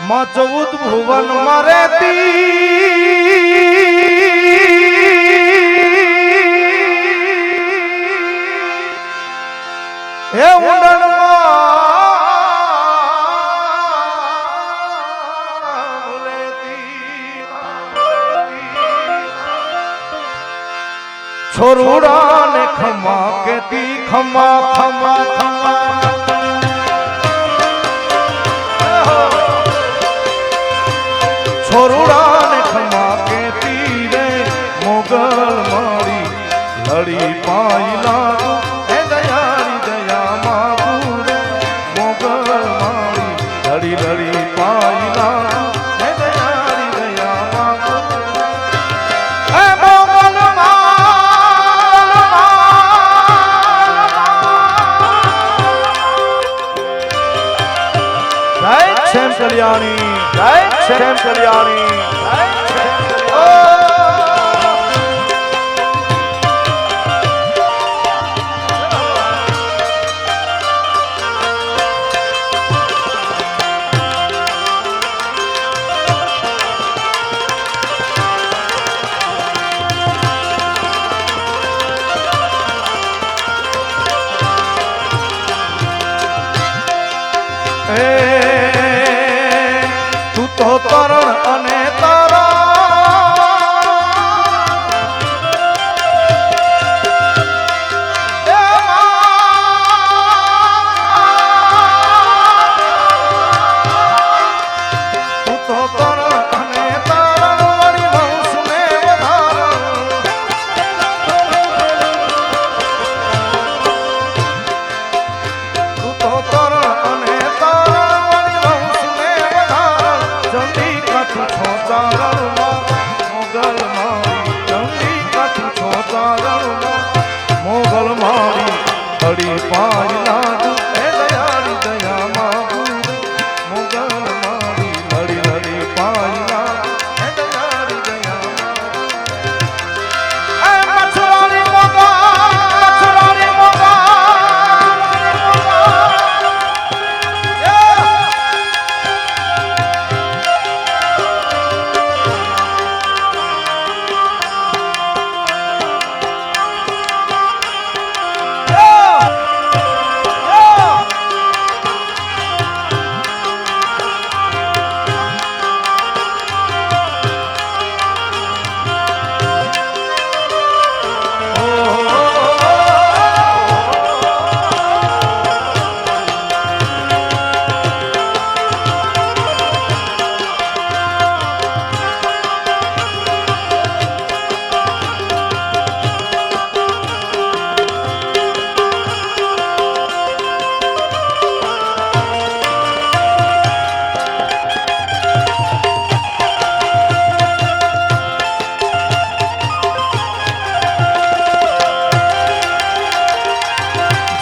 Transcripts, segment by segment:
મજબૂત ભુવન મરેતી હે ઉંડણ છોરુડા ને ખમા કેતી ખમા ખમા ખમા. શ્યામ Kalyani amen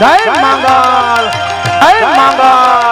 Jai Mangal! Jai Mangal!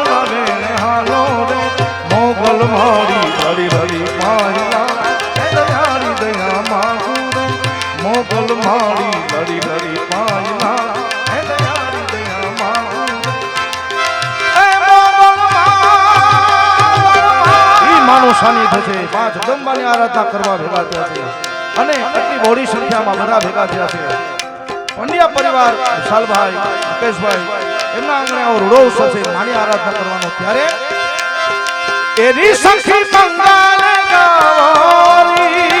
માનું સાનિધ્ય છે. પાંચ જમવાની આરાધના કરવા ભેગા થયા છે. અને એટલી મોડી સંખ્યામાં બધા ભેગા થયા છે. પંડ્યા પરિવાર, વિશાલભાઈ, મુકેશભાઈ, એમના આંગણે આવો રૂડો ઉત્સવ છે. માની આરાધના કરવાનો. ત્યારે એની સખી બંગાળ ગોરી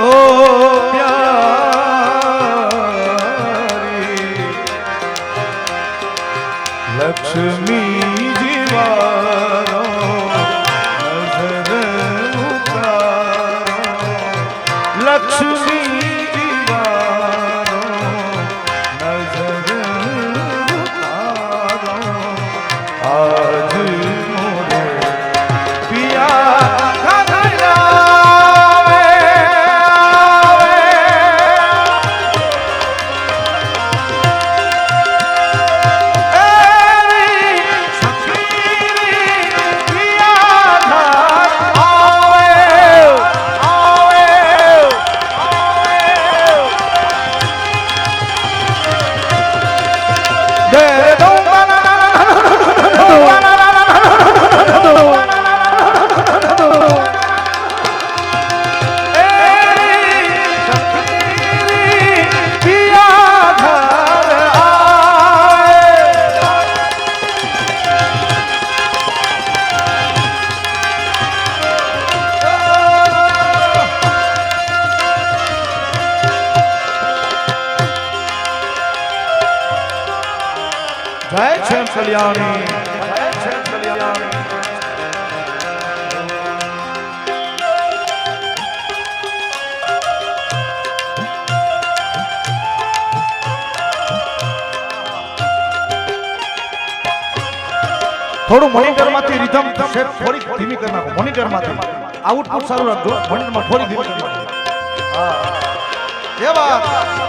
Oh, લક્ષ્મી થોડું મોનિટરમાંથી રીધમ થોડી ધીમી કરી નાખો મોનિટરમાંથી આઉટપુટ સારું રાખજો મોનિટરમાં થોડી ધીમી કરી નાખો. હા. એ વાત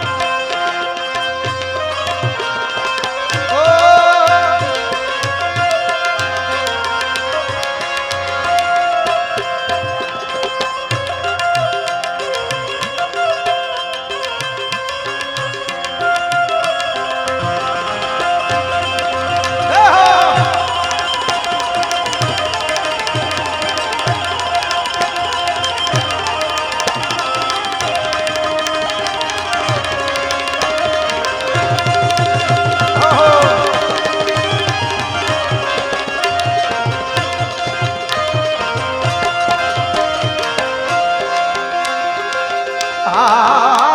啊。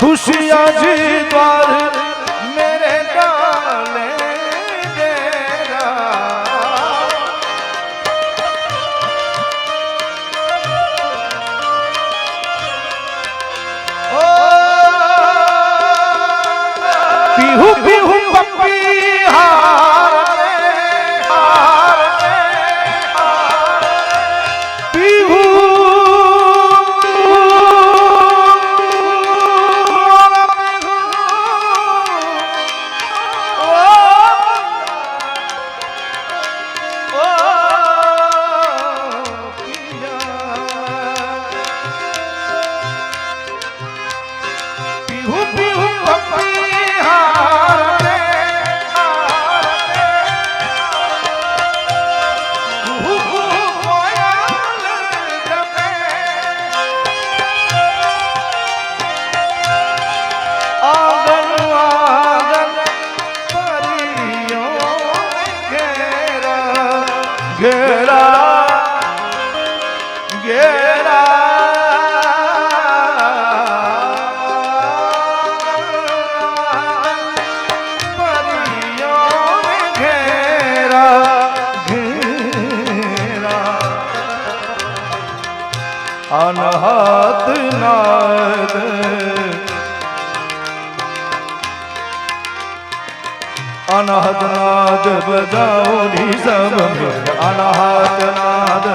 ખુશિયા જી દ્વાર અનાહત નાદ બધાઓ ની સબ અનાહત નાદ.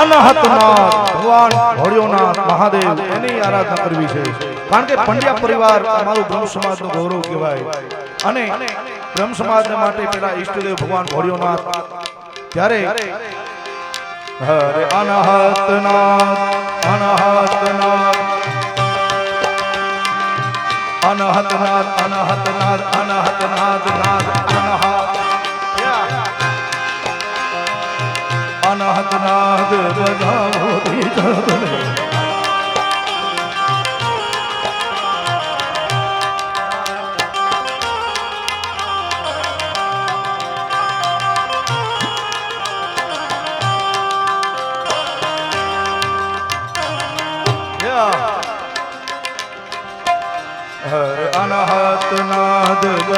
બધા ભગવાન ભોળ્યોનાથ મહાદેવ એની આરાધના કરવી છે. પંડ્યા પરિવાર અમારું બ્રહ્મ સમાજનું ગૌરવ કહેવાય. બ્રહ્મ સમાજ માટે ત્યારે હરે અનહત નાથ અનહત નાથ અનહત નાથ અનહત નાથ અનહત નાથ નાથ અનહત અનહત નાથ બધા.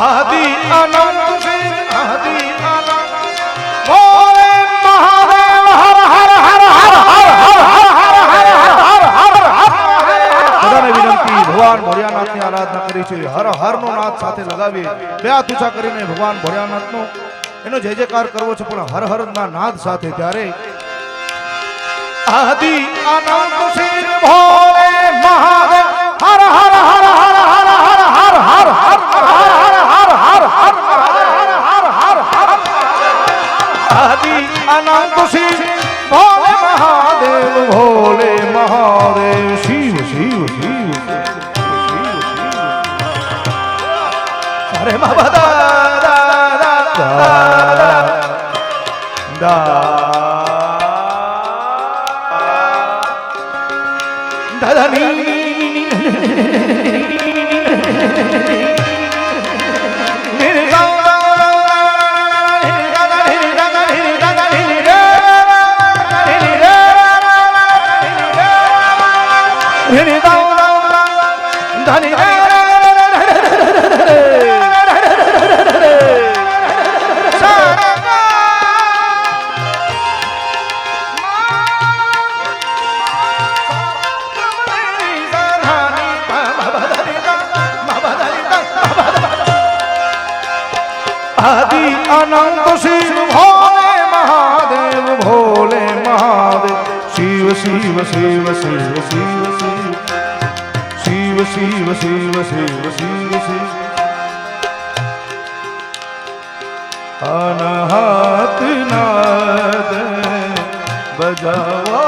આદિ અનંત શિવ આદિ આરાધના કરી છે એનો જય જયકાર કરવો છે પણ હર હરના નાદ સાથે ત્યારે हरि अनंत शिव भोले महादेव भोले महादेव शिव शिव शिव अरे बाबा दा दा दा दा दा આદि અનંત શિવ ભોલે મહાદેવ ભોલે મહાદેવ શિવ શિવ શિવ શિવ શિવ શિવ શિવ શિવ શિવ શિવ શિવ અનહત નાદ બજાવા